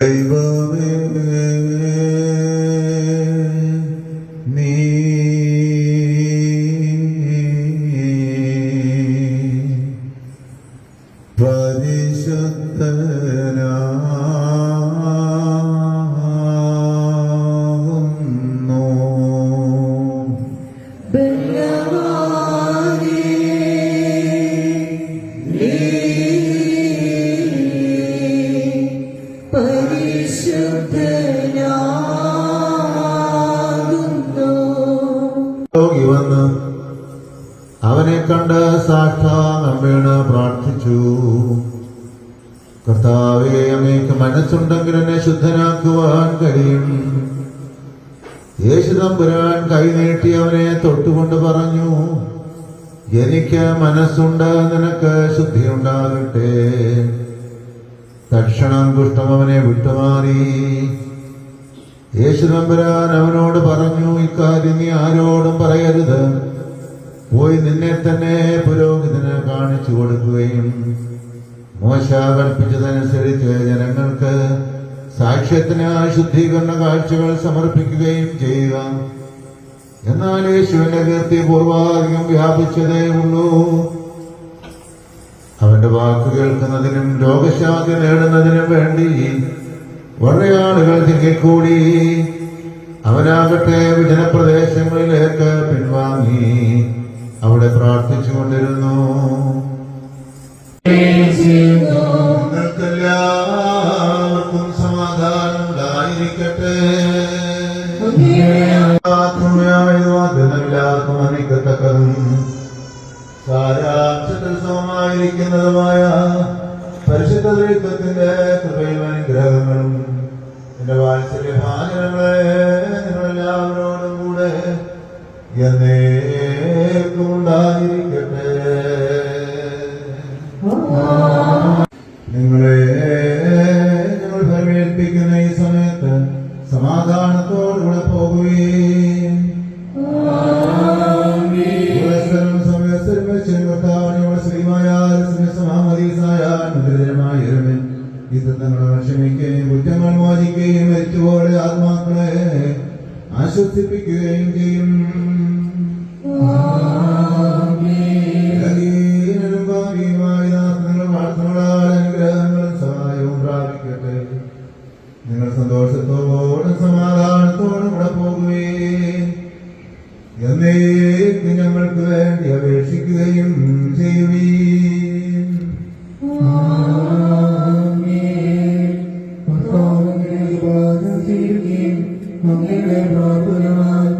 ദൈവമേ നീ പരിശുദ്ധനാകുന്നു രോഗി വന്ന് അവനെ കണ്ട് സാഷ്ടാംഗം വീണ് പ്രാർത്ഥിച്ചു. കർത്താവെ അങ്ങേക്ക് മനസ്സുണ്ടെങ്കിൽ എന്നെ ശുദ്ധനാക്കുവാൻ കഴിയും. യേശു തമ്പുരാൻ കൈനീട്ടി അവനെ തൊട്ടുകൊണ്ട് പറഞ്ഞു എനിക്ക് മനസ്സുണ്ട് നിനക്ക് ശുദ്ധിയുണ്ടാകട്ടെ. തക്ഷണം കുഷ്ഠം അവനെ വിട്ടുമാറി. യേശു നമ്പരാൻ അവനോട് പറഞ്ഞു ഇക്കാര്യം നീ ആരോടും പറയരുത്. പോയി നിന്നെ തന്നെ പുരോഹിതന് കാണിച്ചു കൊടുക്കുകയും മോശ കൽപ്പിച്ചതനുസരിച്ച് ജനങ്ങൾക്ക് സാക്ഷ്യത്തിന് ശുദ്ധീകരണ കാഴ്ചകൾ സമർപ്പിക്കുകയും ചെയ്യുക. എന്നാൽ യേശുവിന്റെ കീർത്തി പൂർവാധികം വ്യാപിച്ചതേ ഉള്ളൂ. അവന്റെ വാക്ക് കേൾക്കുന്നതിനും രോഗശാന്തി നേടുന്നതിനും വേണ്ടി വളരെ ആളുകൾ തിങ്ങിക്കൂടി അവനാകട്ടെ വിജനപ്രദേശങ്ങളിലേക്ക് പിൻവാങ്ങി അവിടെ പ്രാർത്ഥിച്ചുകൊണ്ടിരുന്നു നിങ്ങൾക്കെല്ലാവർക്കും സമാധാനം ഉണ്ടായിരിക്കട്ടെ. സാരാംശത്തിൽ സമമായിരിക്കുന്നതുമായ പരിശുദ്ധ ദുരിതത്തിന്റെ കൃപയും അനുഗ്രഹങ്ങളും എന്റെ വാത്സല്യ ഭാചനങ്ങളെ നിങ്ങളെല്ലാവരോടും കൂടെ എന്നേക്കും ഉണ്ടായിരിക്കട്ടെ. നിങ്ങളെ ഞങ്ങൾ ഭരമേൽപ്പിക്കുന്ന ഈ സമയത്ത് സമാധാനത്തോടുകൂടെ പോകുകയും തങ്ങളെ ക്ഷമിക്കുകയും കുറ്റങ്ങൾ മോചിക്കുകയും മരിച്ചുപോലെ ആത്മാക്കളെ ആശ്വസിപ്പിക്കുകയും ചെയ്യും. നിങ്ങൾ സന്തോഷത്തോടും സമാധാനത്തോടും കൂടെ പോകുകയും എന്നേക്കും അങ്ങനെ പ്രാർത്ഥന